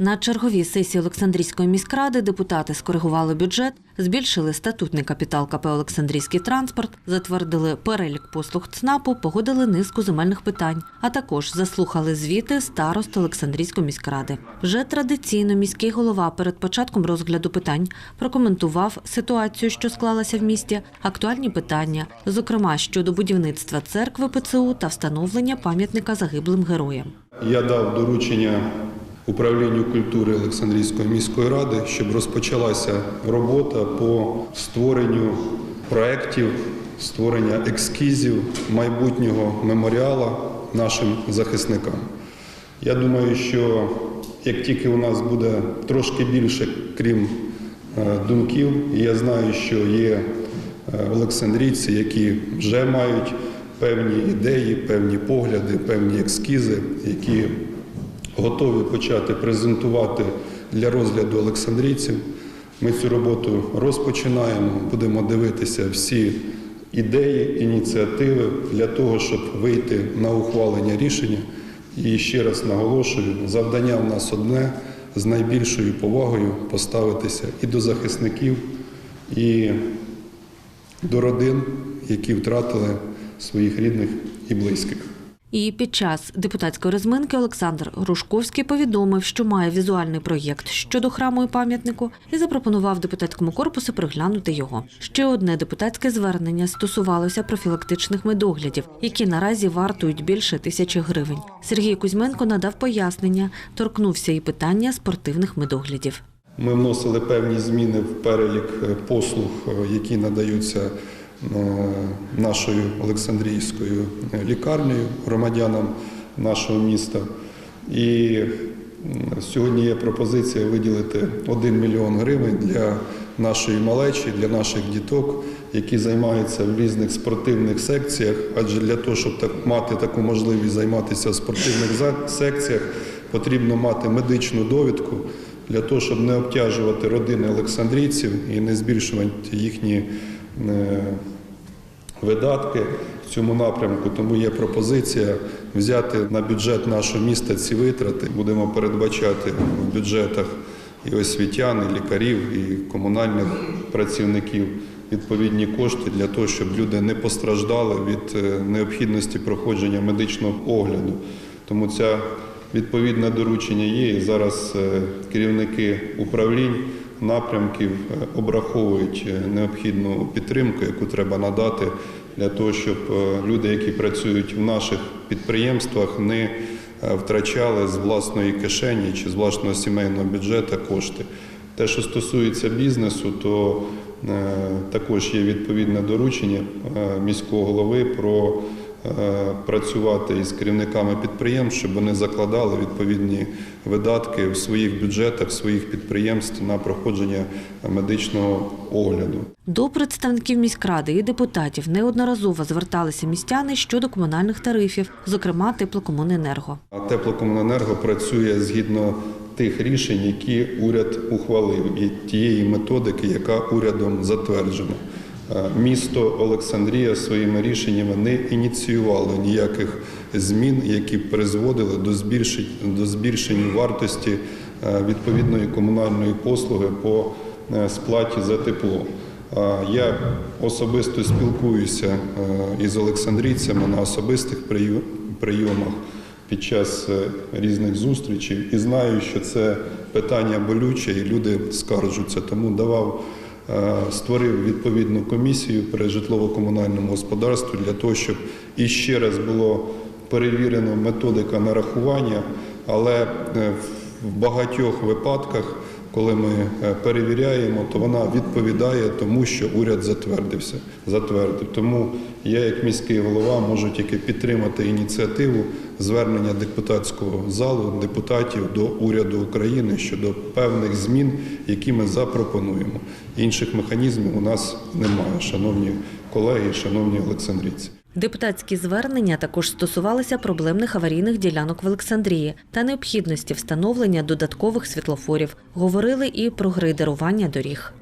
На черговій сесії Олександрійської міськради депутати скоригували бюджет, збільшили статутний капітал КП Олександрійський транспорт, затвердили перелік послуг ЦНАПу, погодили низку земельних питань, а також заслухали звіти старост Олександрійської міськради. Вже традиційно міський голова перед початком розгляду питань прокоментував ситуацію, що склалася в місті, актуальні питання, зокрема щодо будівництва церкви ПЦУ та встановлення пам'ятника загиблим героям. Я дав доручення управлінню культури Олександрійської міської ради, щоб розпочалася робота по створенню проєктів, створення ескізів майбутнього меморіала нашим захисникам. Я думаю, що як тільки у нас буде трошки більше, крім е, думків, я знаю, що є е, олександрійці, які вже мають певні ідеї, певні погляди, певні ескізи, які готові почати презентувати для розгляду олександрійців. Ми цю роботу розпочинаємо, будемо дивитися всі ідеї, ініціативи для того, щоб вийти на ухвалення рішення. І ще раз наголошую, завдання в нас одне з найбільшою повагою поставитися і до захисників, і до родин, які втратили своїх рідних і близьких. І під час депутатської розминки Олександр Грушковський повідомив, що має візуальний проєкт щодо храму і пам'ятнику, і запропонував депутатському корпусу приглянути його. Ще одне депутатське звернення стосувалося профілактичних медоглядів, які наразі вартують більше тисячі гривень. Сергій Кузьменко надав пояснення, торкнувся і питання спортивних медоглядів. Ми вносили певні зміни в перелік е, послуг, е, які надаються нашою Олександрійською е, лікарнею громадянам нашого міста. І сьогодні є пропозиція виділити 1 мільйон гривень для нашої малечі, для наших діток, які займаються в різних спортивних секціях. Адже для того, щоб так мати таку можливість займатися в спортивних секціях, потрібно мати медичну довідку для того, щоб не обтяжувати родини олександрійців і не збільшувати їхні е, видатки в цьому напрямку. Тому є пропозиція взяти на бюджет нашого міста ці витрати. Будемо передбачати в бюджетах і освітян, і лікарів, і комунальних працівників відповідні кошти для того, щоб люди не постраждали від е, необхідності проходження медичного огляду. Тому ця відповідне доручення є. І зараз е, керівники управлінь напрямків е, обраховують е, необхідну підтримку, яку треба надати для того, щоб е, люди, які працюють в наших підприємствах, не втрачали з власної кишені чи з власного сімейного бюджету кошти. Те, що стосується бізнесу, то також є відповідне доручення міського голови про працювати із керівниками підприємств, щоб вони закладали відповідні видатки в своїх бюджетах, своїх підприємств на проходження медичного огляду. До представників міськради і депутатів неодноразово зверталися містяни щодо комунальних тарифів, зокрема теплокомуненерго. А теплокомуненерго працює згідно тих рішень, які уряд ухвалив, і тієї методики, яка урядом затверджена. Е, Місто Олександрія своїми рішеннями не ініціювало ніяких змін, які призводили до збільшень- до збільшення вартості е, відповідної комунальної послуги по е, сплаті за тепло. Я особисто спілкуюся із олександрійцями на особистих прийомах під час різних зустрічей і знаю, що це питання болюче, і люди скаржуться. Тому давав, створив відповідну комісію при житлово-комунальному господарстві для того, щоб іще раз було перевірено методика нарахування, але е, в багатьох випадках. Коли ми е, перевіряємо, то вона відповідає тому, що уряд затвердився. Затвердив. Тому я, як міський голова, можу тільки підтримати ініціативу звернення депутатського залу, депутатів до уряду України щодо певних змін, які ми запропонуємо. Інших механізмів у нас немає, шановні колеги, шановні олександрійці. Депутатські звернення також стосувалися проблемних аварійних ділянок в Олександрії та необхідності встановлення додаткових світлофорів. Говорили і про грейдерування доріг.